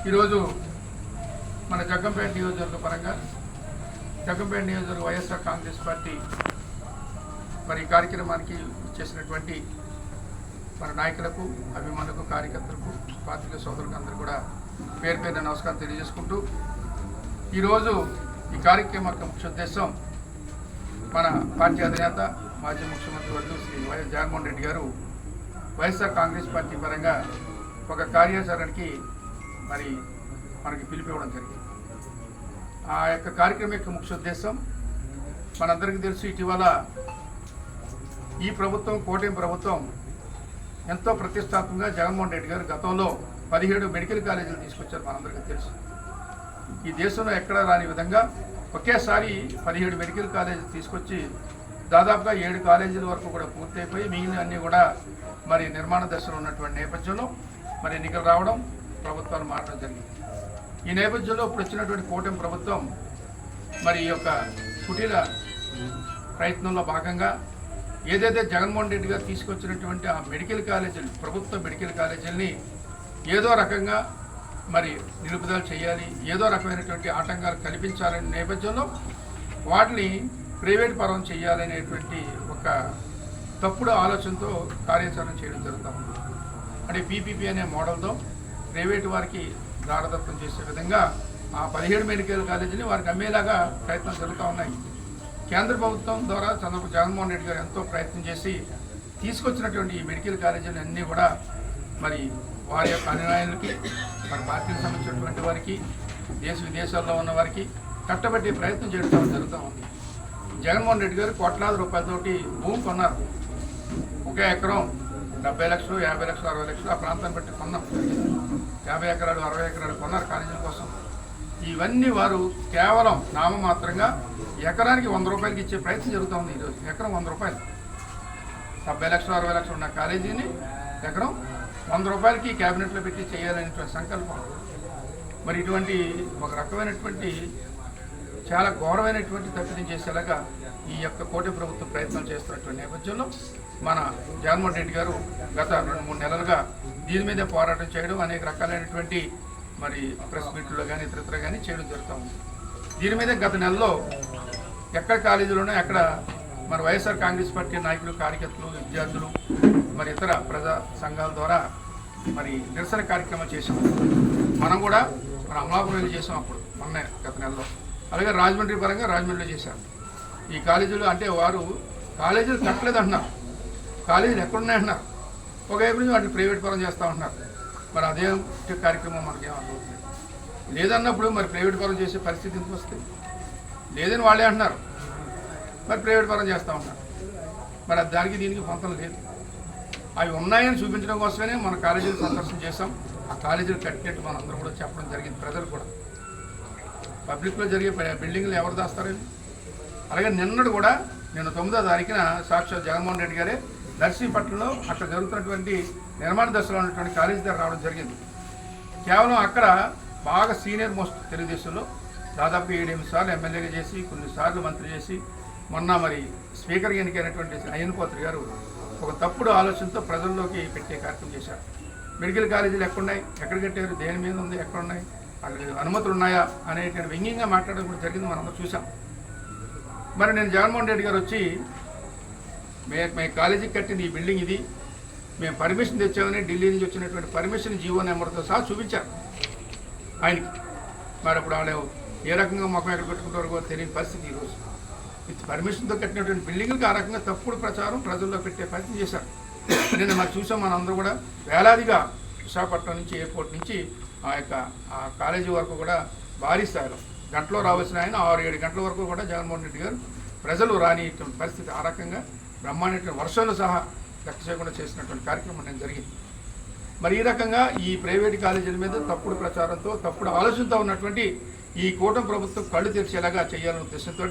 ఈరోజు మన జగ్గంపేట నియోజకవర్గ పరంగా జగ్గంపేట నియోజకవర్గ వైఎస్ఆర్ కాంగ్రెస్ పార్టీ మరి ఈ కార్యక్రమానికి చేసినటువంటి మన నాయకులకు అభిమానులకు కార్యకర్తలకు పాత్రిక సోదరులకు అందరూ కూడా పేరు పేరు నమస్కారం తెలియజేసుకుంటూ ఈరోజు ఈ కార్యక్రమం యొక్క ముఖ్య ఉద్దేశం మన పార్టీ అధినేత మాజీ ముఖ్యమంత్రి వర్గం శ్రీ వైఎస్ జగన్మోహన్ రెడ్డి గారు వైఎస్ఆర్ కాంగ్రెస్ పార్టీ పరంగా ఒక కార్యాచరణకి మరి మనకి పిలిపివ్వడం జరిగింది. ఆ యొక్క కార్యక్రమం యొక్క ముఖ్య ఉద్దేశం మనందరికీ తెలుసు ఇటీవల ఈ ప్రభుత్వం కోటేం ప్రభుత్వం ఎంతో ప్రతిష్టాత్మకంగా జగన్మోహన్ రెడ్డి గారు గతంలో పదిహేడు మెడికల్ కాలేజీలు తీసుకొచ్చారు మనందరికీ తెలుసు. ఈ దేశంలో ఎక్కడా రాని విధంగా ఒకేసారి పదిహేడు మెడికల్ కాలేజీలు తీసుకొచ్చి దాదాపుగా ఏడు కాలేజీల వరకు కూడా పూర్తయిపోయి మిగిలిన అన్నీ కూడా మరి నిర్మాణ దశలో ఉన్నటువంటి నేపథ్యంలో మరి ఎన్నికలు రావడం ప్రభుత్వాలు మారడం జరిగింది. ఈ నేపథ్యంలో ఇప్పుడు వచ్చినటువంటి కూటమి ప్రభుత్వం మరి ఈ యొక్క కుటీల ప్రయత్నంలో భాగంగా ఏదైతే జగన్మోహన్ రెడ్డి గారు తీసుకొచ్చినటువంటి ఆ మెడికల్ కాలేజీలు ప్రభుత్వ మెడికల్ కాలేజీలని ఏదో రకంగా మరి నిలుపుదల చేయాలి ఏదో రకమైనటువంటి ఆటంకాలు కల్పించాలనే నేపథ్యంలో వాటిని ప్రైవేట్ పరం చేయాలనేటువంటి ఒక తప్పుడు ఆలోచనతో కార్యాచరణ చేయడం జరుగుతూ ఉంది. అంటే పీపీపీ అనే మోడల్తో ప్రైవేట్ వారికి దారదత్వం చేసే విధంగా ఆ పదిహేడు మెడికల్ కాలేజీని వారికి అమ్మేలాగా ప్రయత్నాలు జరుగుతూ ఉన్నాయి. కేంద్ర ప్రభుత్వం ద్వారా చంద్రబాబు జగన్మోహన్ రెడ్డి గారు ఎంతో ప్రయత్నం చేసి తీసుకొచ్చినటువంటి ఈ మెడికల్ కాలేజీలు అన్నీ కూడా మరి వారి యొక్క అనుయాయులకి మరి పార్టీకి సంబంధించినటువంటి వారికి దేశ విదేశాల్లో ఉన్న వారికి కట్టబెట్టే ప్రయత్నం చేయడం జరుగుతూ ఉంది. జగన్మోహన్ రెడ్డి గారు కోట్లాది రూపాయలతోటి భూమి కొన్నారు. ఒక ఎకరం డెబ్బై లక్షలు యాభై లక్షలు అరవై లక్షలు ఆ ప్రాంతాన్ని బట్టి కొన్నాం. యాభై ఎకరాలు అరవై ఎకరాలు కొన్నారు కాలేజీల కోసం. ఇవన్నీ వారు కేవలం నామమాత్రంగా ఎకరానికి వంద రూపాయలకి ఇచ్చే ప్రయత్నం జరుగుతుంది ఈరోజు. ఎకరం వంద రూపాయలు. డెబ్బై లక్షలు అరవై లక్షలు ఉన్న కాలేజీని ఎకరం వంద రూపాయలకి క్యాబినెట్లో పెట్టి చేయాలనేటువంటి సంకల్పం. మరి ఇటువంటి ఒక రకమైనటువంటి చాలా ఘోరమైనటువంటి తప్పిదం చేసేలాగా ఈ యొక్క కోటి ప్రభుత్వం ప్రయత్నం చేస్తున్నటువంటి నేపథ్యంలో మన జగన్మోహన్ రెడ్డి గారు గత రెండు మూడు నెలలుగా దీని మీదే పోరాటం చేయడం అనేక రకాలైనటువంటి మరి ప్రెస్ మీట్లో కానీ ఇతరత్ర కానీ చేయడం జరుగుతూ ఉంది. దీని మీద గత నెలలో ఎక్కడ కాలేజీలోనో ఉన్నాయో అక్కడ మరి వైఎస్ఆర్ కాంగ్రెస్ పార్టీ నాయకులు కార్యకర్తలు విద్యార్థులు మరి ఇతర ప్రజా సంఘాల ద్వారా మరి నిరసన కార్యక్రమం చేసాం మనం కూడా మన అమలాపురం చేసాం అప్పుడు మొన్న గత నెలలో. అలాగే రాజమండ్రి పరంగా రాజమండ్రిలో చేశాం. ఈ కాలేజీలు అంటే వారు కాలేజీలు కట్టలేదు అంటున్నారు కాలేజీలు ఎక్కడున్నాయంటున్నారు అంటున్నారు. వైపు నుంచి వాటిని ప్రైవేట్ పరం చేస్తూ ఉంటున్నారు మరి అదే కార్యక్రమం మనకేం అర్థమవుతుంది? లేదన్నప్పుడు మరి ప్రైవేట్ పరం చేసే పరిస్థితి ఎందుకు వస్తుంది? లేదని వాళ్ళే అంటున్నారు. మరి ప్రైవేట్ పరం చేస్తూ ఉంటారు మరి దానికి దీనికి పొంతం లేదు. అవి ఉన్నాయని చూపించడం కోసమే మన కాలేజీలు సందర్శన చేసాం ఆ కాలేజీలు కట్టినట్టు మనం అందరూ కూడా చెప్పడం జరిగింది ప్రజలు కూడా. పబ్లిక్లో జరిగే బిల్డింగ్లు ఎవరు దాస్తారని అలాగే నిన్నడు కూడా నేను తొమ్మిదో తారీఖున సాక్షాత్ జగన్మోహన్ రెడ్డి గారే నర్సీపట్నంలో అక్కడ జరుగుతున్నటువంటి నిర్మాణ దశలో ఉన్నటువంటి కాలేజీ దగ్గర రావడం జరిగింది. కేవలం అక్కడ బాగా సీనియర్ మోస్ట్ తెలుగుదేశంలో దాదాపు ఏడెనిమిది సార్లు ఎమ్మెల్యేగా చేసి కొన్నిసార్లు మంత్రి చేసి మొన్న మరి స్పీకర్ ఎన్నికైనటువంటి అయ్యనపోత్రి గారు ఒక తప్పుడు ఆలోచనతో ప్రజల్లోకి పెట్టే కార్యక్రమం చేశారు. మెడికల్ కాలేజీలు ఎక్కడున్నాయి? ఎక్కడ కట్టారు? దేని మీద ఉంది? ఎక్కడున్నాయి? అక్కడ అనుమతులు ఉన్నాయా? అనేటువంటి వ్యంగ్యంగా మాట్లాడడం కూడా జరిగింది మనం అందరం చూసాం మరి నేను జగన్మోహన్ రెడ్డి గారు వచ్చి మే కాలేజీకి కట్టిన ఈ బిల్డింగ్ ఇది. మేము పర్మిషన్ తెచ్చామని ఢిల్లీ నుంచి వచ్చినటువంటి పర్మిషన్ జీవో నెంబర్తో సహా చూపించారు. ఆయనకి. మరి అప్పుడు వాళ్ళు ఏ రకంగా మొఖం ఎక్కడ పెట్టుకుంటారో కూడా తెలియని పరిస్థితి ఈరోజు ఇది పర్మిషన్తో కట్టినటువంటి బిల్డింగ్లకు ఆ రకంగా తప్పుడు ప్రచారం ప్రజల్లో పెట్టే ప్రయత్నం చేశారు. నిన్న మరి చూసాం మనందరూ కూడా వేలాదిగా విశాఖపట్నం నుంచి ఎయిర్పోర్ట్ నుంచి ఆ యొక్క ఆ కాలేజీ వరకు కూడా భారీ స్థాయిలో. గంటలో రావాల్సిన ఆయన ఆరు ఏడు గంటల వరకు కూడా జగన్మోహన్ రెడ్డి గారు ప్రజలు రాని పరిస్థితి ఆ రకంగా బ్రహ్మాండ వర్షాలు సహా లెక్క చేయకుండా చేసినటువంటి కార్యక్రమం నేను జరిగింది. మరి ఈ రకంగా ఈ ప్రైవేట్ కాలేజీల మీద తప్పుడు ప్రచారంతో తప్పుడు ఆలోచనతో ఉన్నటువంటి ఈ కూటమి ప్రభుత్వం కళ్ళు తెరిచేలాగా చేయాలనే ఉద్దేశంతో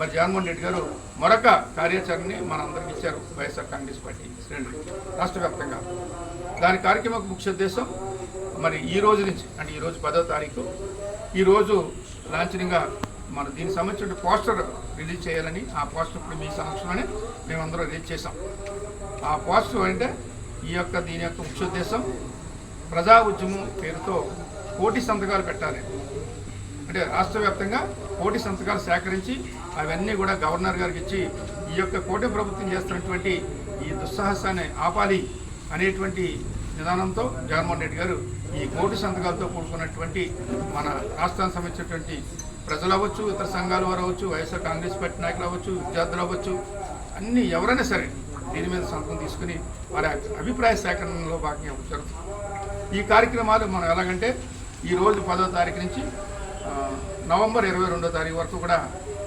మరి జగన్మోహన్ రెడ్డి గారు మరొక కార్యాచరణని మనందరికీ ఇచ్చారు వైఎస్ఆర్ కాంగ్రెస్ పార్టీ శ్రేణులు రాష్ట్ర వ్యాప్తంగా. దాని కార్యక్రమం ముఖ్య ఉద్దేశం మరి ఈ రోజు నుంచి అంటే ఈ రోజు పదో తారీఖు ఈ రోజు లాంఛనంగా మన దీనికి సంబంధించిన పోస్టర్ రిలీజ్ చేయాలని ఆ పోస్టర్ ఇప్పుడు మీ సమక్షంలోనే మేమందరం రిలీజ్ చేసాం ఆ పోస్టర్ అంటే ఈ యొక్క దీని యొక్క ముఖ్య ఉద్దేశం ప్రజా ఉద్యమం పేరుతో కోటి సంతకాలు పెట్టాలి. అంటే రాష్ట్ర వ్యాప్తంగా కోటి సంతకాలు సేకరించి అవన్నీ కూడా గవర్నర్ గారికి ఇచ్చి ఈ యొక్క కోటి ప్రభుత్వం చేస్తున్నటువంటి ఈ దుస్సాహసాన్ని ఆపాలి అనేటువంటి నిదానంతో జగన్మోహన్ రెడ్డి గారు ఈ కోటి సంతకాలతో కూడుకున్నటువంటి మన రాష్ట్రానికి సంబంధించినటువంటి ప్రజలు అవ్వచ్చు ఇతర సంఘాల వారు అవ్వచ్చు వైఎస్ఆర్ కాంగ్రెస్ పార్టీ నాయకులు అవ్వచ్చు విద్యార్థులు అవ్వచ్చు అన్ని ఎవరైనా సరే దీని మీద సంతకం తీసుకుని వారి అభిప్రాయ సేకరణలో భాగంగా జరుగుతుంది. ఈ కార్యక్రమాలు మనం ఎలాగంటే ఈ రోజు పదో తారీఖు నుంచి నవంబర్ ఇరవై రెండో తారీఖు వరకు కూడా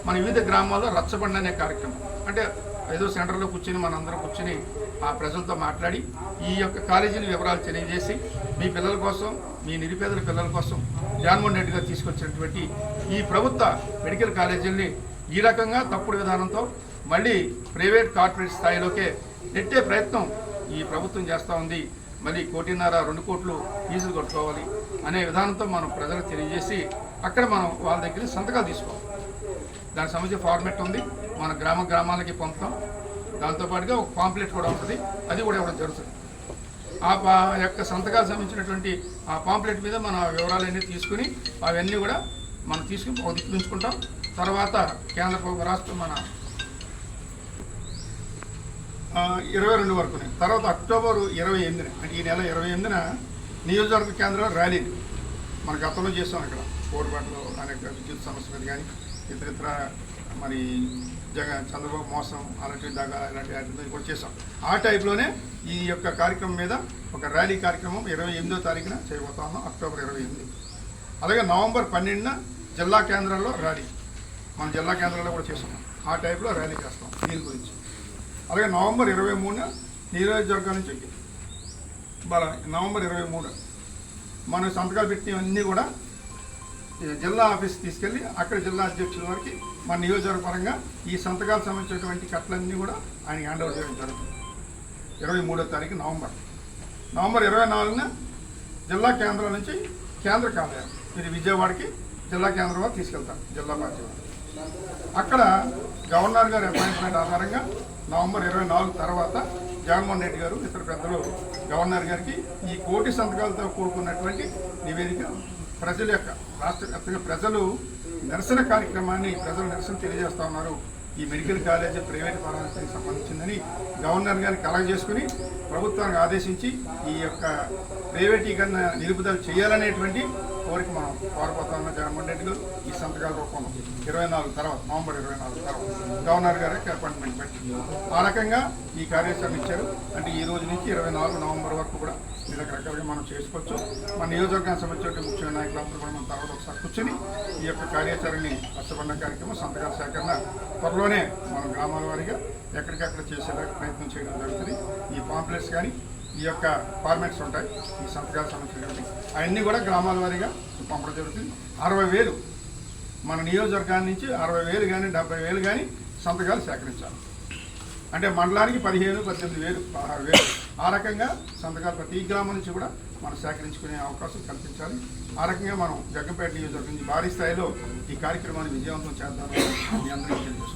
మన వివిధ గ్రామాల్లో రచ్చబండ అనే కార్యక్రమం అంటే ఏదో సెంటర్లో కూర్చొని మనందరం కూర్చొని ఆ ప్రజలతో మాట్లాడి ఈ యొక్క కాలేజీల వివరాలు తెలియజేసి మీ పిల్లల కోసం మీ నిరుపేదల పిల్లల కోసం జగన్మోహన్ రెడ్డి గారు తీసుకొచ్చినటువంటి ఈ ప్రభుత్వ మెడికల్ కాలేజీల్ని ఈ రకంగా తప్పుడు విధానంతో మళ్ళీ ప్రైవేట్ కార్పొరేట్ స్థాయిలోకే నెట్టే ప్రయత్నం ఈ ప్రభుత్వం చేస్తూ ఉంది. మళ్ళీ కోటిన్నర రెండు కోట్లు ఫీజులు కట్టుకోవాలి అనే విధానంతో మనం ప్రజలకు తెలియజేసి అక్కడ మనం వాళ్ళ దగ్గర సంతకాలు తీసుకోవాలి. దానికి సంబంధించిన ఫార్మెట్ ఉంది. మన గ్రామ గ్రామాలకి పంపుతాం. దాంతోపాటుగా ఒక పాంప్లెట్ కూడా ఉంటుంది. అది కూడా ఇవ్వడం జరుగుతుంది. ఆ పా యొక్క సంతకాలు సంబంధించినటువంటి ఆ పాంప్లెట్ మీద మన వివరాలన్నీ తీసుకుని అవన్నీ కూడా మనం తీసుకుని ఒక ఉంచుకుంటాం. తర్వాత కేంద్ర ప్రభుత్వ రాష్ట్రం మన ఇరవై రెండు వరకునే తర్వాత అక్టోబర్ ఇరవై ఎనిమిదిన అంటే ఈ నెల ఇరవై ఎనిమిదిన నియోజకవర్గ కేంద్రంలో ర్యాలీ మన గతంలో చేసాం అక్కడ. కోడిపాటలో అనేక విద్యుత్ సమస్య మీద కానీ ఇతర ఇతర మరి జగన్ చంద్రబాబు మోసం అలాంటి దగ్గర ఇలాంటి వాటి కూడా చేసాం ఆ టైప్లోనే ఈ యొక్క కార్యక్రమం మీద ఒక ర్యాలీ కార్యక్రమం ఇరవై ఎనిమిదో తారీఖున చేయబోతా ఉన్నాం అక్టోబర్ ఇరవై ఎనిమిది. అలాగే నవంబర్ పన్నెండున జిల్లా కేంద్రాల్లో ర్యాలీ. మన జిల్లా కేంద్రాల్లో కూడా చేసాం ఆ టైప్లో ర్యాలీ చేస్తాం దీని గురించి. అలాగే నవంబర్ ఇరవై మూడున నియోజకవర్గం నుంచి బల నవంబర్ ఇరవై మూడు మనం సంతకాలు పెట్టినవన్నీ కూడా జిల్లా ఆఫీస్కి తీసుకెళ్ళి అక్కడ జిల్లా అధ్యక్షుల వారికి మన నియోజకవర్గ పరంగా ఈ సంతకాలు సంబంధించినటువంటి కట్లన్నీ కూడా ఆయన హ్యాండ్ ఓవర్ చేయడం జరుగుతుంది. ఇరవై మూడో తారీఖు నవంబర్. నవంబర్ ఇరవై నాలుగున జిల్లా కేంద్రం నుంచి కేంద్ర కార్యాలయం ఇది విజయవాడకి జిల్లా కేంద్రం వారు తీసుకెళ్తారు జిల్లా పార్టీ అక్కడ గవర్నర్ గారి అపాయింట్మెంట్ ఆధారంగా నవంబర్ ఇరవై నాలుగు తర్వాత జగన్మోహన్ రెడ్డి గారు ఇతర పెద్దలు గవర్నర్ గారికి ఈ కోటి సంతకాలతో కూడుకున్నటువంటి నివేదిక ప్రజల యొక్క రాష్ట్ర వ్యాప్తంగా ప్రజలు నిరసన కార్యక్రమాన్ని ప్రజలు నిరసన తెలియజేస్తా ఉన్నారు. ఈ మెడికల్ కాలేజీ ప్రైవేట్ పరానికి సంబంధించిందని గవర్నర్ గారిని కలగజేసుకుని ప్రభుత్వానికి ఆదేశించి ఈ యొక్క ప్రైవేటీకరణ నిలుపుదల చేయాలనేటువంటి కోరిక మనం కోరపోతా ఉన్న. జగన్మోహన్ రెడ్డి గారు ఈ సంతకాల రూపంలో ఇరవై నాలుగు తర్వాత నవంబర్ ఇరవై నాలుగు తర్వాత గవర్నర్ గారికి అపాయింట్మెంట్ పెట్టి ఆ రకంగా ఈ కార్యాచరణ ఇచ్చారు. అంటే ఈ రోజు నుంచి ఇరవై నాలుగు నవంబర్ వరకు కూడా రకరకాలుగా మనం చేసుకోవచ్చు. మన నియోజకవర్గానికి సంబంధించిన ముఖ్య నాయకులందరూ కూడా మనం తర్వాత ఒకసారి కూర్చొని ఈ యొక్క కార్యాచరణని కష్టపడిన కార్యక్రమం సంతకాల సేకరణ త్వరలోనే మన గ్రామాల వారిగా ఎక్కడికక్కడ చేసేలా ప్రయత్నం చేయడం జరుగుతుంది. ఈ పాంప్లెట్స్ కానీ ఈ యొక్క ఫార్మాట్స్ ఉంటాయి ఈ సంతకాలకు సంబంధించినటువంటి అవన్నీ కూడా గ్రామాల వారీగా పంపడం జరుగుతుంది. అరవై వేలు మన నియోజకవర్గాన్ని నుంచి అరవై వేలు కానీ డెబ్బై వేలు కానీ సంతకాలు సేకరించాలి. అంటే మండలానికి పదిహేను పద్దెనిమిది వేలు పదహారు వేలు. ఆ రకంగా సంతకాలు ప్రతి గ్రామం నుంచి కూడా మనం సేకరించుకునే అవకాశం కల్పించాలి. ఆ రకంగా మనం జగ్గంపేట నియోజకవర్గం నుంచి భారీ స్థాయిలో ఈ కార్యక్రమాన్ని విజయవంతం చేద్దామని మీ అందరికీ తెలియజేస్తున్నాం